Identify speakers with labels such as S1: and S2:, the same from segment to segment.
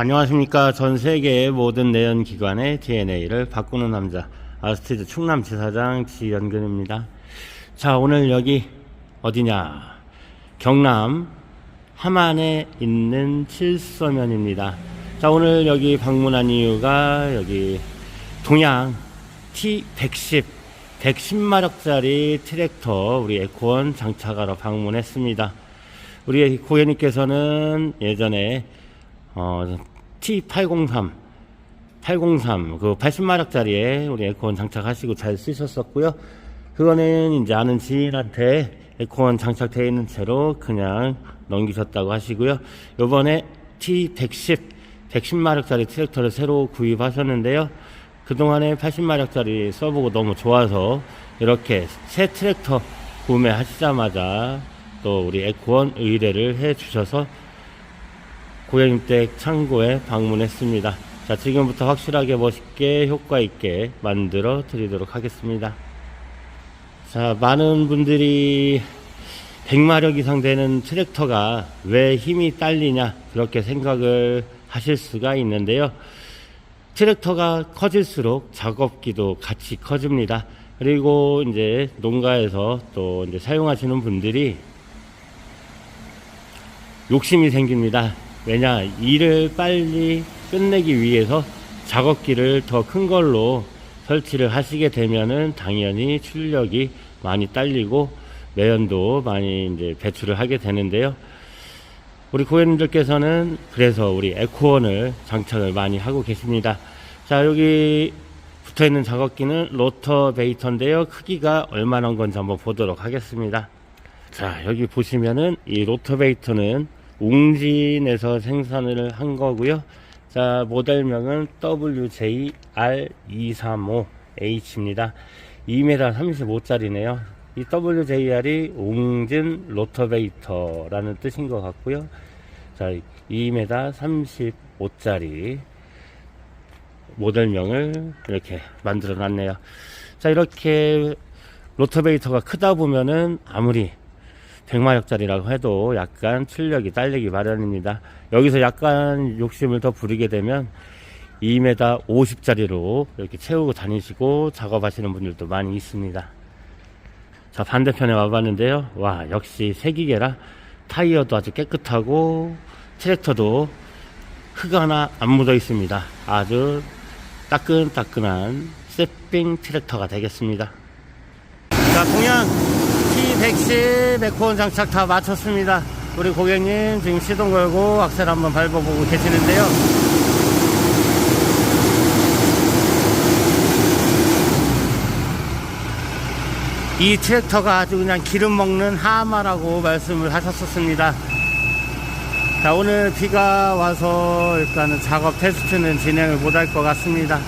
S1: 안녕하십니까. 전 세계의 모든 내연 기관의 DNA를 바꾸는 남자 아스티드 충남 지사장 지연근입니다. 자, 오늘 여기 어디냐? 경남 함안에 있는 칠서면입니다. 자, 오늘 여기 방문한 이유가 여기 동양 T110 110마력짜리 트랙터 우리 에코원 장착하러 방문했습니다. 우리 고객님께서는 예전에 어, T803 803 그 80마력짜리에 우리 에코원 장착하시고 잘 쓰셨었고요. 그거는 이제 아는 지인한테 에코원 장착되어 있는 채로 그냥 넘기셨다고 하시고요. 요번에 T110 110마력짜리 트랙터를 새로 구입하셨는데요. 그동안에 80마력짜리 써보고 너무 좋아서 이렇게 새 트랙터 구매하시자마자 또 우리 에코원 의뢰를 해 주셔서 고객님댁 창고에 방문했습니다. 자, 지금부터 확실하게 멋있게 효과 있게 만들어 드리도록 하겠습니다. 자, 많은 분들이 100마력 이상 되는 트랙터가 왜 힘이 딸리냐 그렇게 생각을 하실 수가 있는데요. 트랙터가 커질수록 작업기도 같이 커집니다. 그리고 이제 농가에서 또 이제 사용하시는 분들이 욕심이 생깁니다. 왜냐, 일을 빨리 끝내기 위해서 작업기를 더 큰 걸로 설치를 하시게 되면은 당연히 출력이 많이 딸리고 매연도 많이 이제 배출을 하게 되는데요. 우리 고객님들께서는 그래서 우리 에코원을 장착을 많이 하고 계십니다. 자, 여기 붙어 있는 작업기는 로터 베이터인데요. 크기가 얼마나 건지 한번 보도록 하겠습니다. 자, 여기 보시면은 이 로터 베이터는 웅진에서 생산을 한 거고요. 자, 모델명은 WJR235H입니다. 2m 35짜리네요. 이 WJR이 웅진 로터베이터라는 뜻인 것 같고요. 자, 2m 35짜리 모델명을 이렇게 만들어 놨네요. 자, 이렇게 로터베이터가 크다 보면은 아무리 100마력짜리라고 해도 약간 출력이 딸리기 마련입니다. 여기서 약간 욕심을 더 부리게 되면 2m 50짜리로 이렇게 채우고 다니시고 작업하시는 분들도 많이 있습니다. 자, 반대편에 와봤는데요. 와, 역시 세기계라 타이어도 아주 깨끗하고 트랙터도 흙 하나 안 묻어 있습니다. 아주 따끈따끈한 세핑 트랙터가 되겠습니다. 자, 동양 T110 에코원 장착 다 마쳤습니다. 우리 고객님 지금 시동 걸고 악셀 한번 밟아보고 계시는데요. 이 트랙터가 아주 그냥 기름 먹는 하마라고 말씀을 하셨었습니다. 자, 오늘 비가 와서 일단은 작업 테스트는 진행을 못할 것 같습니다.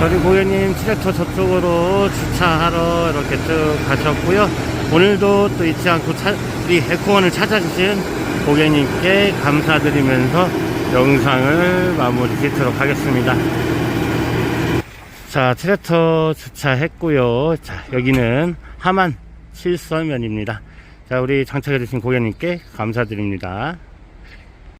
S1: 저희 고객님 트랙터 저쪽으로 주차하러 이렇게 쭉 가셨고요. 오늘도 또 잊지 않고 차, 우리 에코원을 찾아주신 고객님께 감사드리면서 영상을 마무리 짓도록 하겠습니다. 자, 트랙터 주차했고요. 자, 여기는 하만 실서면입니다. 자, 우리 장착해주신 고객님께 감사드립니다.